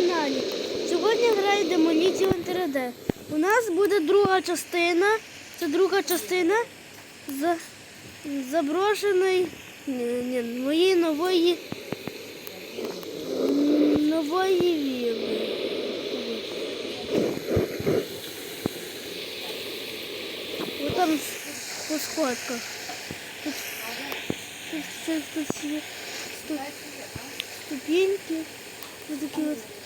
каналі. Сьогодні грає Demolition 3D. У нас буде друга частина. Це друга частина за... заброшеної ні, ні, моєї нової нової вілли. Ось там по сходках. Тут, тут, тут, тут, є ступ, ступеньки. Ось такі от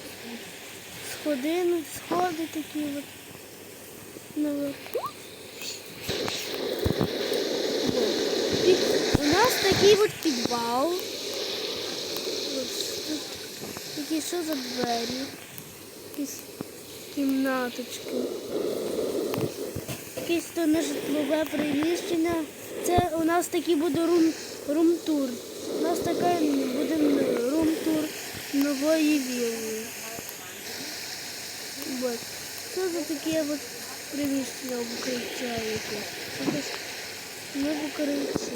сходини, сходи такі от. наверх. У нас такий от підвал. Такі що за двері? Якісь кімнаточки. Якесь то нежитлове приміщення. Це у нас такий буде рум, рум-тур. У нас така буде рум-тур нової вілли. Вот. Що за таке от приміщення укриття яке? Якесь не в укритті.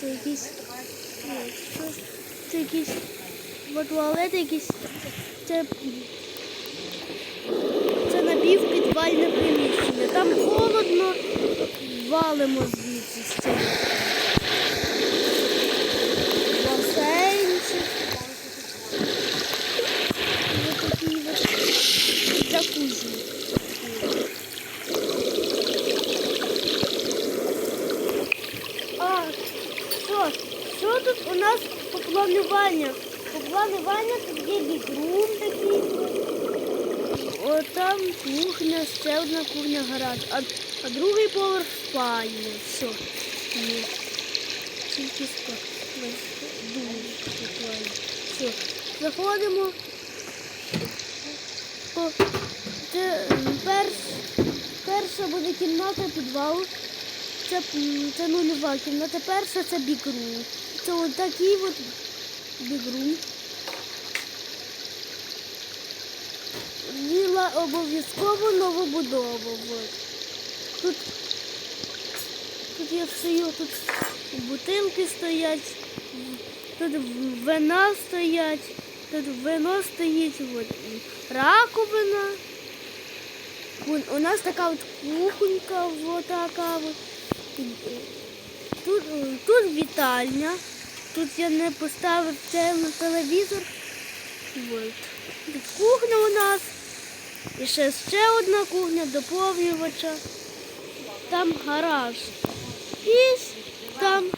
Це якісь. от, Це, це якісь от туалети якісь. Це це напівпідвальне приміщення. Там холодно, валимо звідси з цього. Басейнчик. Ось такий от джакузі. А, що? Що тут у нас по плануванню тут є бігрум такий. О, там кухня, ще одна кухня гараж, а, а другий поверх спальня. Все. Ні. Тільки сто. Все. Заходимо. О, це перш, перша буде кімната підвал. Це, це нульова кімната. Перша це бігрум. Це от такий от бігрум. Віла обов'язково новобудова. Тут, тут я встаю, тут бутилки стоять, тут вина стоять, тут вино стоїть, от, раковина. У нас така от кухонька, от така. Тут, тут вітальня. Тут я не поставив тел- телевізор. От. Тут кухня у нас. І ще ще одна кухня доповнювача. Там гараж. І там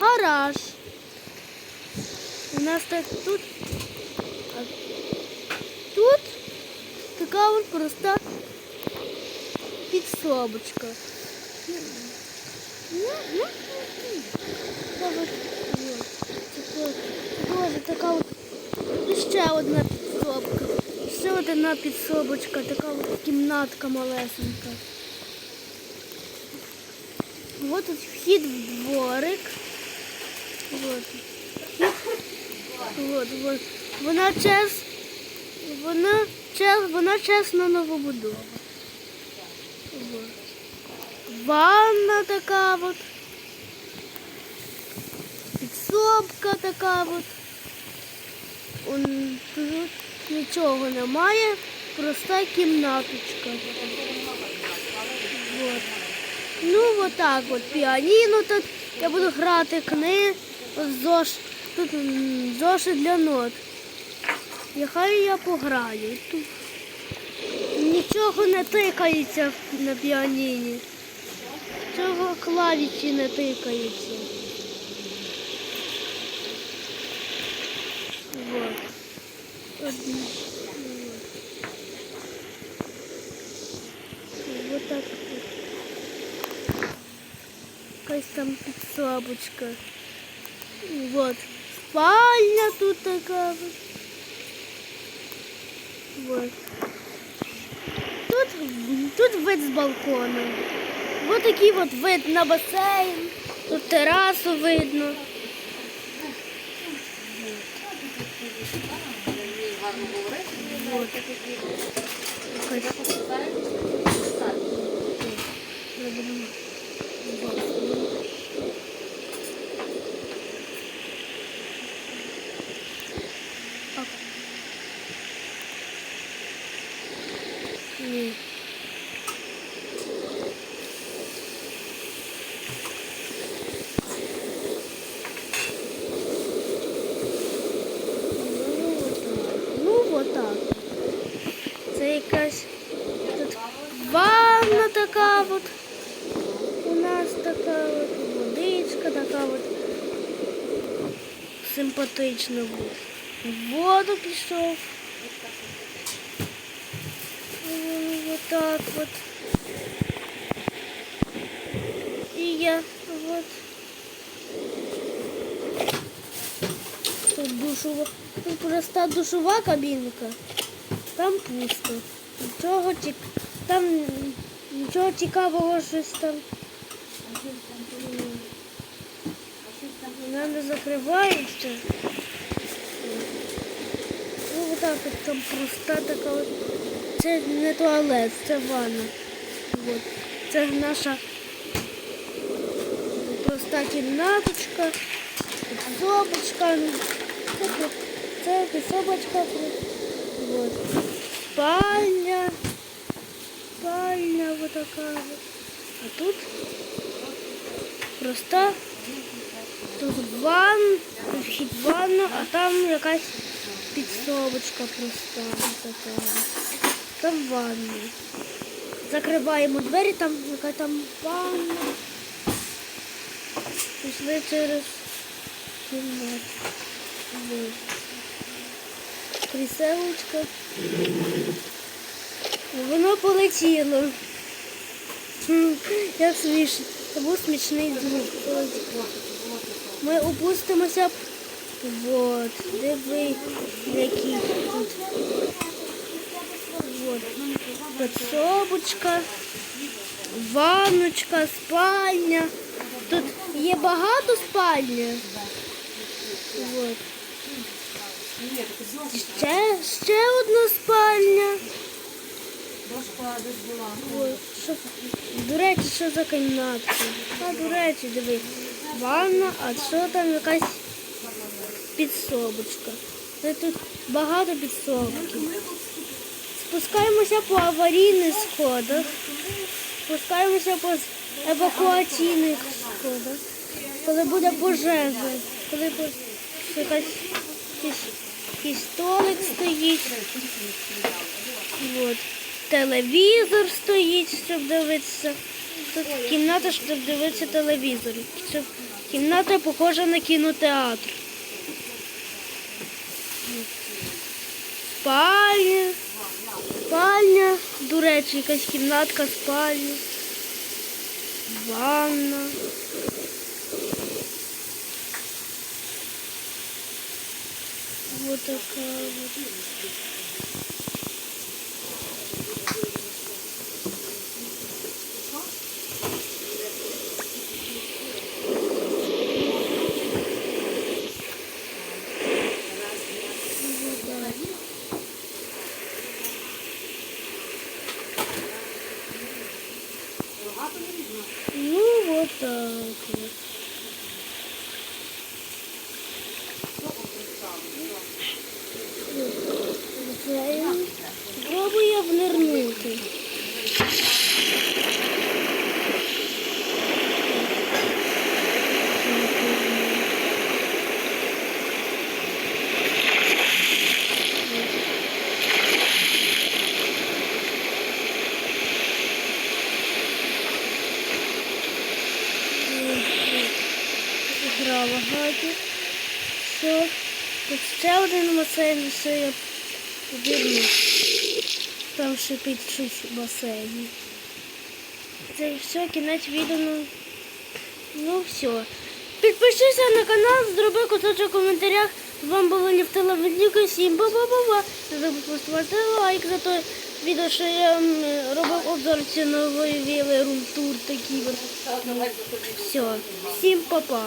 гараж. У нас так тут. Тут така от проста підсобочка. От, от, теж така от і ще одна підсобка. Ще одна підсобочка, така от кімнатка малесенька. Ось тут вхід в дворик. Вот. Вот, вот. Вона чес, вона чес, вона чесно новобудова. Ванна така от. Підсобка така от. Он, тут нічого немає, проста кімнаточка. Вот. Ну, отак от піаніно тут. Я буду грати книги. Зош, тут зошит для нот. І хай я пограю. Тут нічого не тикається на піаніні. Цього клавіші не тикаються. Одні. Вот. Так. вот. Якась там підсобочка. Вот. Спальня тут така. вот. Вот. Тут, тут вид з балкона. Вот такий вот вид на басейн. Тут терасу видно. Вот. Якась Ні. Ну, вот так. Це якась тут ванна така от. У нас така от водичка така от. Симпатична от. В воду пішов. Вот так вот. И я вот. Тут душова. Тут проста душова кабінка. Там пусто. Нічого. Там нічого цікавого щось там. Вона не закривається. Ну вот от там проста така от. Це не туалет, це ванна. Вот. Це наша проста кімнаточка, підсобочка. Це, пі- це підсобочка. Вот. Спальня. Спальня вот така. А тут проста тут ван, вхід ванну, а там якась підсобочка проста така. Там ванна. Закриваємо двері, там яка там ванна. Пішли через кімнату. Кріселочка. Воно полетіло. Як смішно. Це був смішний звук. Полетіло. Ми опустимося. Вот. Диви, який тут. Вот. Подсобочка, ванночка, спальня. Тут є багато спальні. Вот. Ще, ще одна спальня. Ой, що, до речі, що за кімнатка? А, до речі, диви. Ванна, а що там якась підсобочка. Тут багато підсобків. Спускаємося по аварійних сходах, спускаємося по евакуаційних сходах, коли буде пожежа, коли буде якась якийсь, столик стоїть. От. Телевізор стоїть, щоб дивитися. Тут кімната, щоб дивитися телевізор. Кімната похожа на кінотеатр. Спальня. Спальня. До речі, якась кімнатка, спальня. Ванна. Вот такая. Вот так. Ну, вот так вот. Це Пробує внирнути. Грала гаді. Все. Тут ще один басейн, що я обірну. Там шипить щось в басейні. Це все, кінець відео. Ну, ну все. Підпишися на канал, зроби кусочок в коментарях. З вами була Ліфтила Ведліка. Всім ба-ба-ба-ба. Не забудь поставити лайк за той відео, що я робив обзор цієї нової віли рум-тур такий. Все. Всім па-па.